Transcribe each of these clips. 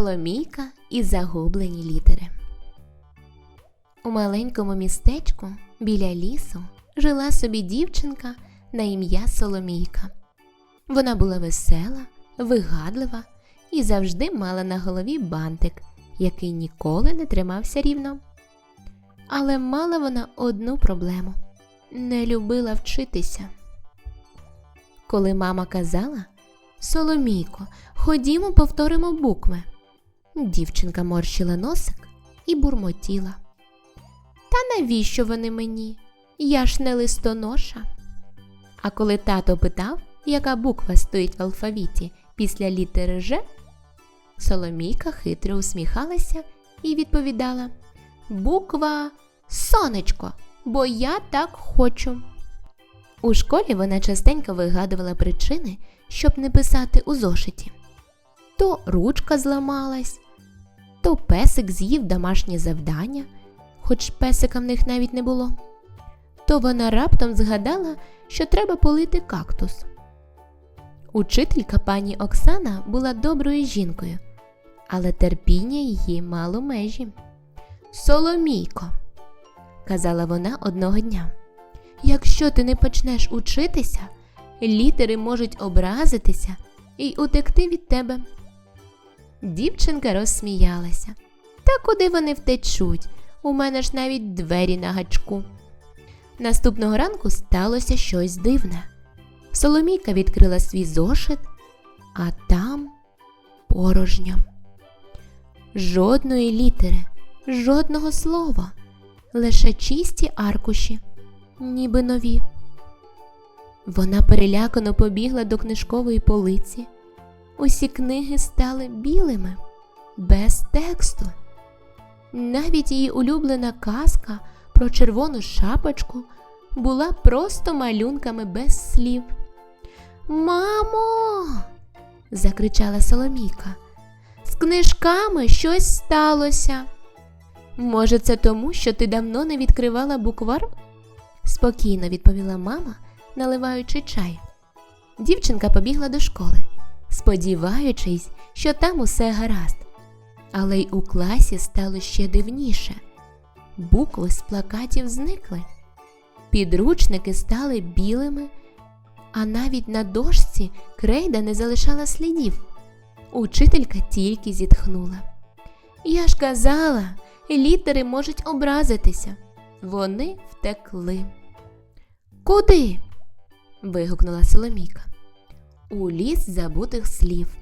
Соломійка і загублені літери. У маленькому містечку біля лісу жила собі дівчинка на ім'я Соломійка. Вона була весела, вигадлива і завжди мала на голові бантик, який ніколи не тримався рівно. Але мала вона одну проблему не любила вчитися. Коли мама казала Соломійко, ходімо, повторимо букви. Дівчинка морщила носик і бурмотіла. Та навіщо вони мені? Я ж не листоноша. А коли тато питав, яка буква стоїть в алфавіті після літери Ж, Соломійка хитро усміхалася і відповідала: Буква Сонечко, бо я так хочу. У школі вона частенько вигадувала причини, щоб не писати у зошиті. То ручка зламалась, то песик з'їв домашнє завдання, хоч песика в них навіть не було. То вона раптом згадала, що треба полити кактус. Учителька пані Оксана була доброю жінкою, але терпіння її мало межі. Соломійко, казала вона одного дня, якщо ти не почнеш учитися, літери можуть образитися і утекти від тебе. Дівчинка розсміялася. Та куди вони втечуть? У мене ж навіть двері на гачку. Наступного ранку сталося щось дивне. Соломійка відкрила свій зошит, а там порожньо. Жодної літери, жодного слова, лише чисті аркуші, ніби нові. Вона перелякано побігла до книжкової полиці. Усі книги стали білими, без тексту. Навіть її улюблена казка про червону шапочку була просто малюнками без слів. Мамо. закричала Соломійка. З книжками щось сталося. Може, це тому, що ти давно не відкривала буквар? спокійно відповіла мама, наливаючи чай. Дівчинка побігла до школи, сподіваючись, що там усе гаразд. Але й у класі стало ще дивніше. Букви з плакатів зникли, підручники стали білими, а навіть на дошці крейда не залишала слідів. Учителька тільки зітхнула. Я ж казала, літери можуть образитися. Вони втекли. Куди? вигукнула Соломійка. У ліс забутих слів.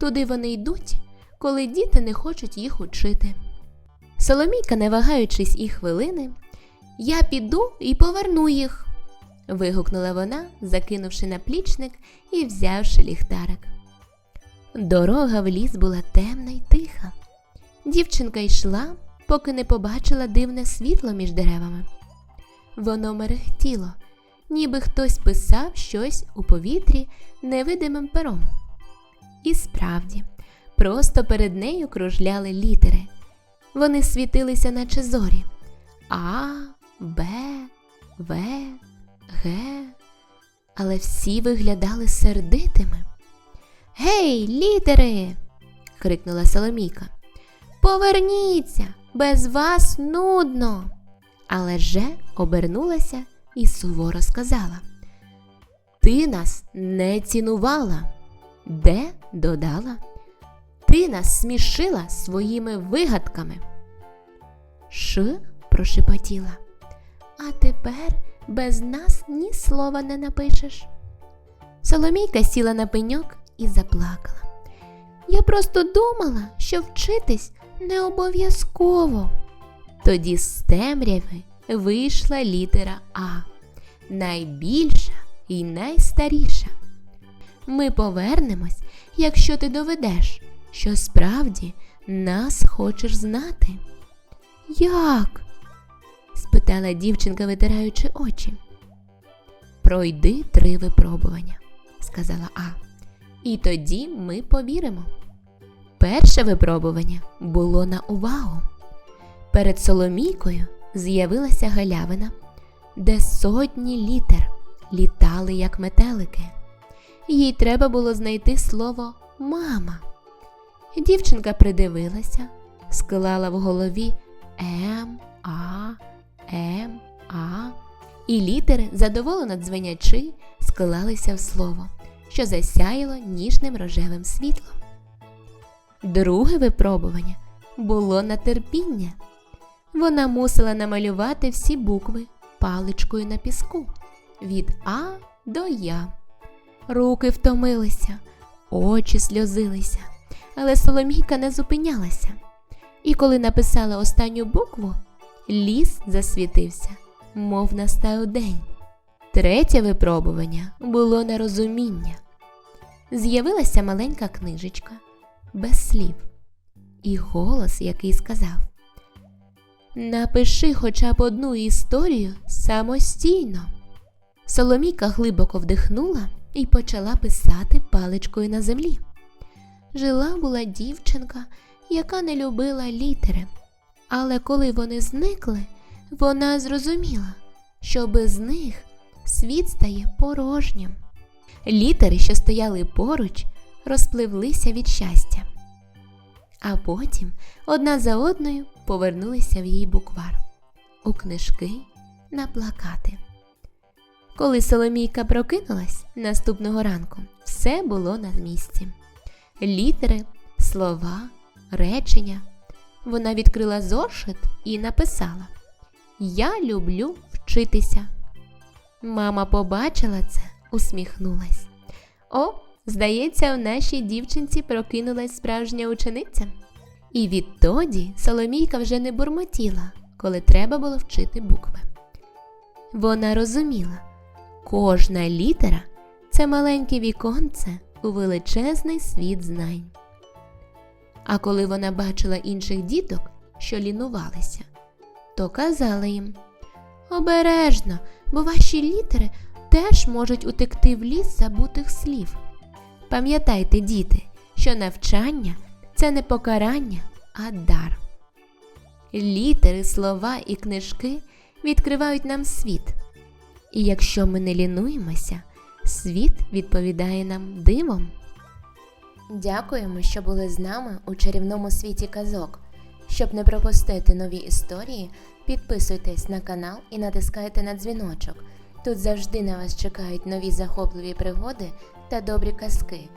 Туди вони йдуть, коли діти не хочуть їх учити. Соломійка, не вагаючись і хвилини, я піду і поверну їх. вигукнула вона, закинувши наплічник і взявши ліхтарик. Дорога в ліс була темна й тиха. Дівчинка йшла, поки не побачила дивне світло між деревами. Воно мерехтіло, ніби хтось писав щось у повітрі невидимим пером. І справді, просто перед нею кружляли літери. Вони світилися, наче зорі А, Б, В, Г. Але всі виглядали сердитими. Гей, літери. крикнула Соломійка. Поверніться, без вас нудно. Але же обернулася і суворо сказала: Ти нас не цінувала, де додала, ти нас смішила своїми вигадками. Ш прошепотіла. А тепер без нас ні слова не напишеш. Соломійка сіла на пеньок і заплакала. Я просто думала, що вчитись не обов'язково. Тоді з темряви вийшла літера А, найбільша і найстаріша. Ми повернемось, якщо ти доведеш, що справді нас хочеш знати. Як? спитала дівчинка, витираючи очі. Пройди три випробування, сказала А. І тоді ми повіримо. Перше випробування було на увагу. Перед Соломійкою з'явилася галявина, де сотні літер літали як метелики. Їй треба було знайти слово мама. Дівчинка придивилася, склала в голові М, А, М, А, і літери, задоволено дзвенячи, склалися в слово, що засяяло ніжним рожевим світлом. Друге випробування було на терпіння. Вона мусила намалювати всі букви паличкою на піску від А до Я. Руки втомилися, очі сльозилися, але Соломійка не зупинялася. І коли написала останню букву, ліс засвітився, мов настав день. Третє випробування було на розуміння. З'явилася маленька книжечка без слів, і голос, який сказав: Напиши хоча б одну історію самостійно. Соломійка глибоко вдихнула і почала писати паличкою на землі. Жила була дівчинка, яка не любила літери, але коли вони зникли, вона зрозуміла, що без них світ стає порожнім. Літери, що стояли поруч, розпливлися від щастя, а потім одна за одною повернулися в її буквар у книжки на плакати. Коли Соломійка прокинулась наступного ранку, все було на місці. Літери, слова, речення. Вона відкрила зошит і написала: Я люблю вчитися. Мама побачила це, усміхнулась. О, здається, в нашій дівчинці прокинулась справжня учениця. І відтоді Соломійка вже не бурмотіла, коли треба було вчити букви. Вона розуміла, кожна літера це маленьке віконце у величезний світ знань. А коли вона бачила інших діток, що лінувалися, то казала їм Обережно, бо ваші літери теж можуть утекти в ліс забутих слів. Пам'ятайте, діти, що навчання це не покарання, а дар. Літери, слова і книжки відкривають нам світ. І якщо ми не лінуємося, світ відповідає нам дивом. Дякуємо, що були з нами у чарівному світі казок. Щоб не пропустити нові історії, підписуйтесь на канал і натискайте на дзвіночок. Тут завжди на вас чекають нові захопливі пригоди та добрі казки.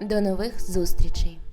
До нових зустрічей!